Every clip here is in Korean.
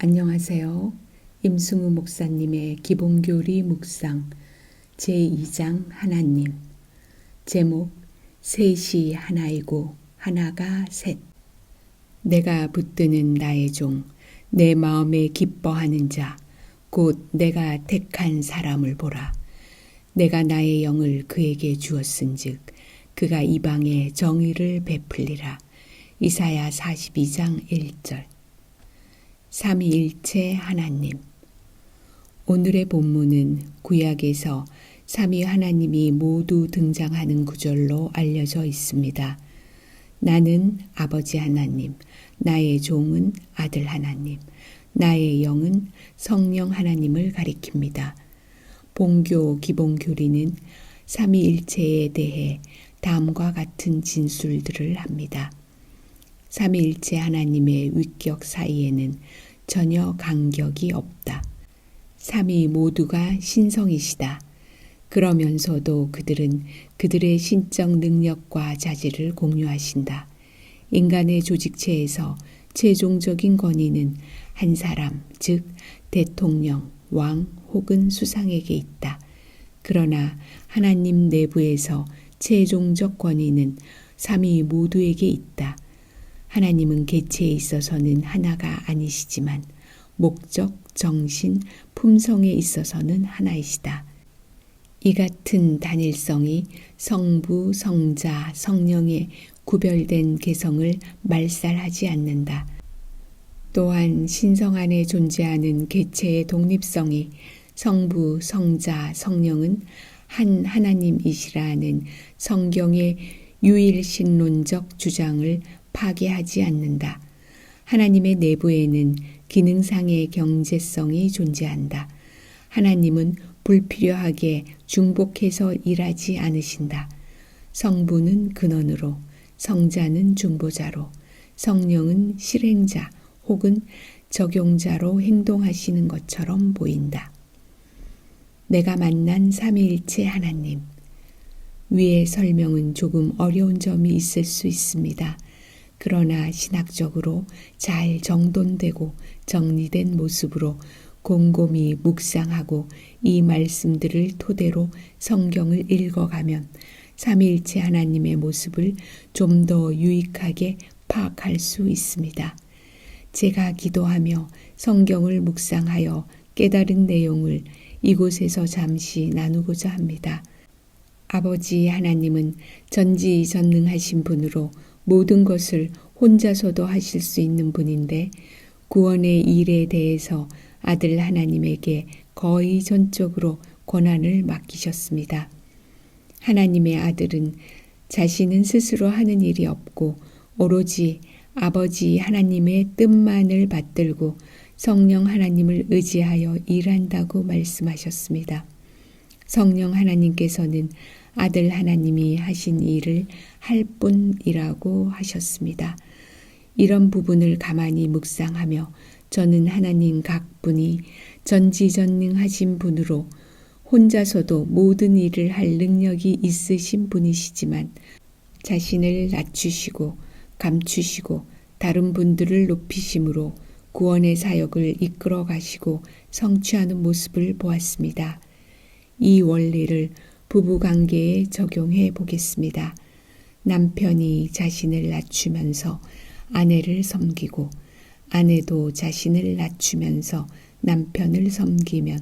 안녕하세요. 임승우 목사님의 기본교리 묵상 제2장 하나님. 제목 셋이 하나이고 하나가 셋. 내가 붙드는 나의 종 내 마음에 기뻐하는 자 곧 내가 택한 사람을 보라. 내가 나의 영을 그에게 주었은즉 그가 이방에 정의를 베풀리라. 이사야 42장 1절 삼위일체 하나님. 오늘의 본문은 구약에서 삼위 하나님이 모두 등장하는 구절로 알려져 있습니다. 나는 아버지 하나님, 나의 종은 아들 하나님, 나의 영은 성령 하나님을 가리킵니다. 본교 기본 교리는 삼위일체에 대해 다음과 같은 진술들을 합니다. 삼위일체 하나님의 위격 사이에는 전혀 간격이 없다. 삼위 모두가 신성이시다. 그러면서도 그들은 그들의 신적 능력과 자질을 공유하신다. 인간의 조직체에서 최종적인 권위는 한 사람, 즉 대통령, 왕 혹은 수상에게 있다. 그러나 하나님 내부에서 최종적 권위는 삼위 모두에게 있다. 하나님은 개체에 있어서는 하나가 아니시지만 목적, 정신, 품성에 있어서는 하나이시다. 이 같은 단일성이 성부, 성자, 성령의 구별된 개성을 말살하지 않는다. 또한 신성 안에 존재하는 개체의 독립성이 성부, 성자, 성령은 한 하나님이시라는 성경의 유일신론적 주장을 파괴하지 않는다. 하나님의 내부에는 기능상의 경제성이 존재한다. 하나님은 불필요하게 중복해서 일하지 않으신다. 성부는 근원으로, 성자는 중보자로, 성령은 실행자 혹은 적용자로 행동하시는 것처럼 보인다. 내가 만난 삼위일체 하나님. 위의 설명은 조금 어려운 점이 있을 수 있습니다. 그러나 신학적으로 잘 정돈되고 정리된 모습으로 곰곰이 묵상하고 이 말씀들을 토대로 성경을 읽어가면 삼위일체 하나님의 모습을 좀 더 유익하게 파악할 수 있습니다. 제가 기도하며 성경을 묵상하여 깨달은 내용을 이곳에서 잠시 나누고자 합니다. 아버지 하나님은 전지전능하신 분으로 모든 것을 혼자서도 하실 수 있는 분인데 구원의 일에 대해서 아들 하나님에게 거의 전적으로 권한을 맡기셨습니다. 하나님의 아들은 자신은 스스로 하는 일이 없고 오로지 아버지 하나님의 뜻만을 받들고 성령 하나님을 의지하여 일한다고 말씀하셨습니다. 성령 하나님께서는 아들 하나님이 하신 일을 할 뿐이라고 하셨습니다. 이런 부분을 가만히 묵상하며 저는 하나님 각분이 전지전능하신 분으로 혼자서도 모든 일을 할 능력이 있으신 분이시지만 자신을 낮추시고 감추시고 다른 분들을 높이심으로 구원의 사역을 이끌어 가시고 성취하는 모습을 보았습니다. 이 원리를 부부 관계에 적용해 보겠습니다. 남편이 자신을 낮추면서 아내를 섬기고 아내도 자신을 낮추면서 남편을 섬기면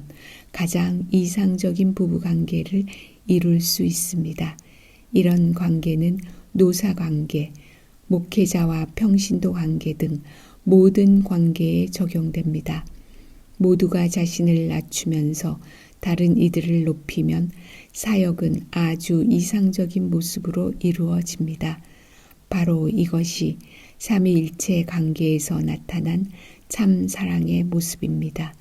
가장 이상적인 부부 관계를 이룰 수 있습니다. 이런 관계는 노사 관계, 목회자와 평신도 관계 등 모든 관계에 적용됩니다. 모두가 자신을 낮추면서 다른 이들을 높이면 사역은 아주 이상적인 모습으로 이루어집니다. 바로 이것이 삼위일체 관계에서 나타난 참 사랑의 모습입니다.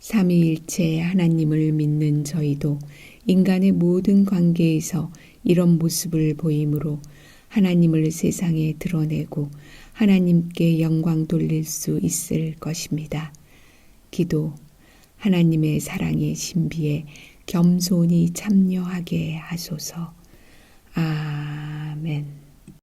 삼위일체 하나님을 믿는 저희도 인간의 모든 관계에서 이런 모습을 보이므로 하나님을 세상에 드러내고 하나님께 영광 돌릴 수 있을 것입니다. 기도 하나님의 사랑의 신비에 겸손히 참여하게 하소서. 아멘.